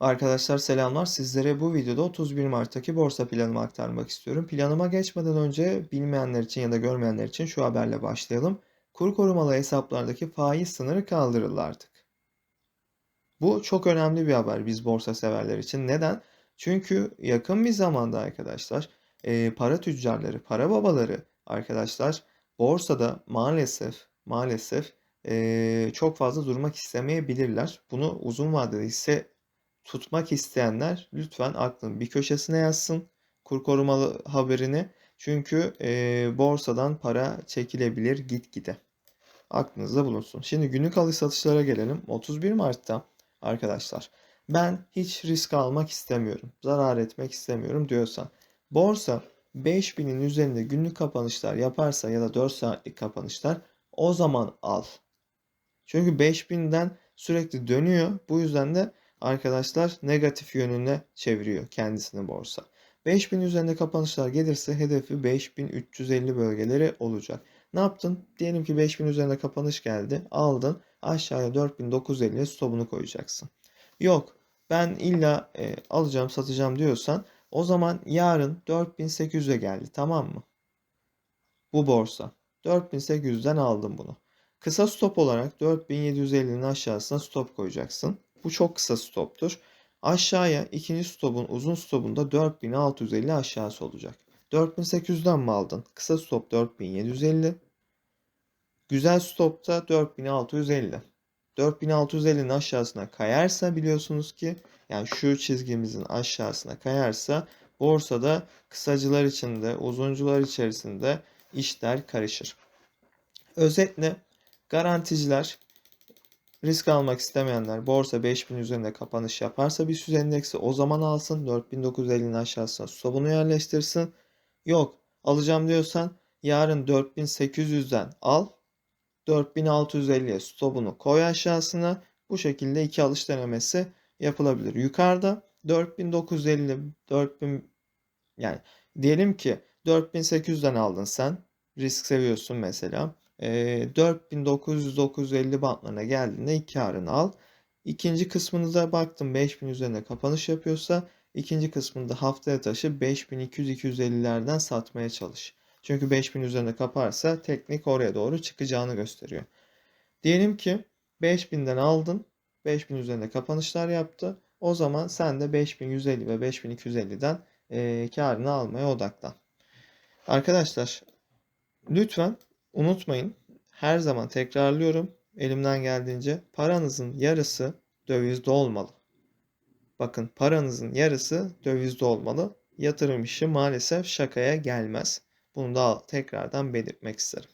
Arkadaşlar selamlar. Sizlere bu videoda 31 Mart'taki borsa planımı aktarmak istiyorum. Planıma geçmeden önce bilmeyenler için ya da görmeyenler için şu haberle başlayalım. Kur korumalı hesaplardaki faiz sınırı kaldırıldı artık. Bu çok önemli bir haber biz borsa severler için. Neden? Çünkü yakın bir zamanda arkadaşlar e, para tüccarları, para babaları arkadaşlar borsada maalesef maalesef e, çok fazla durmak istemeyebilirler. Bunu uzun vadede hisse tutmak isteyenler lütfen aklın bir köşesine yazsın kur korumalı haberini. Çünkü e, borsadan para çekilebilir gitgide. Aklınızda bulunsun. Şimdi günlük alış satışlara gelelim. 31 Mart'ta arkadaşlar ben hiç risk almak istemiyorum. Zarar etmek istemiyorum diyorsan borsa 5000'in üzerinde günlük kapanışlar yaparsa ya da 4 saatlik kapanışlar o zaman al. Çünkü 5000'den sürekli dönüyor. Bu yüzden de arkadaşlar negatif yönüne çeviriyor kendisini borsa. 5000 üzerinde kapanışlar gelirse hedefi 5350 bölgeleri olacak. Ne yaptın? Diyelim ki 5000 üzerinde kapanış geldi. Aldın. Aşağıya 4950'ye stopunu koyacaksın. Yok ben illa e, alacağım satacağım diyorsan o zaman yarın 4800'e geldi tamam mı? Bu borsa. 4800'den aldım bunu. Kısa stop olarak 4750'nin aşağısına stop koyacaksın. Bu çok kısa stoptur. Aşağıya ikinci stopun uzun stopunda 4650 aşağısı olacak. 4800'den mi aldın? Kısa stop 4750. Güzel stopta 4650. 4650'nin aşağısına kayarsa biliyorsunuz ki yani şu çizgimizin aşağısına kayarsa borsada kısacılar içinde uzuncular içerisinde işler karışır. Özetle garanticiler risk almak istemeyenler borsa 5000 üzerinde kapanış yaparsa bir süs endeksi o zaman alsın 4950'nin aşağısına stopunu yerleştirsin. Yok alacağım diyorsan yarın 4800'den al 4650'ye stopunu koy aşağısına. Bu şekilde iki alış denemesi yapılabilir. Yukarıda 4950 4000 yani diyelim ki 4800'den aldın sen. Risk seviyorsun mesela. E, 4900-950 bantlarına geldiğinde karını al. İkinci kısmını da baktım 5000 üzerinde kapanış yapıyorsa ikinci kısmını da haftaya taşı 5200-250'lerden satmaya çalış. Çünkü 5000 üzerinde kaparsa teknik oraya doğru çıkacağını gösteriyor. Diyelim ki 5000'den aldın. 5000 üzerinde kapanışlar yaptı. O zaman sen de 5150 ve 5250'den e, karını almaya odaklan. Arkadaşlar lütfen unutmayın. Her zaman tekrarlıyorum. Elimden geldiğince paranızın yarısı dövizde olmalı. Bakın paranızın yarısı dövizde olmalı. Yatırım işi maalesef şakaya gelmez. Bunu da tekrardan belirtmek isterim.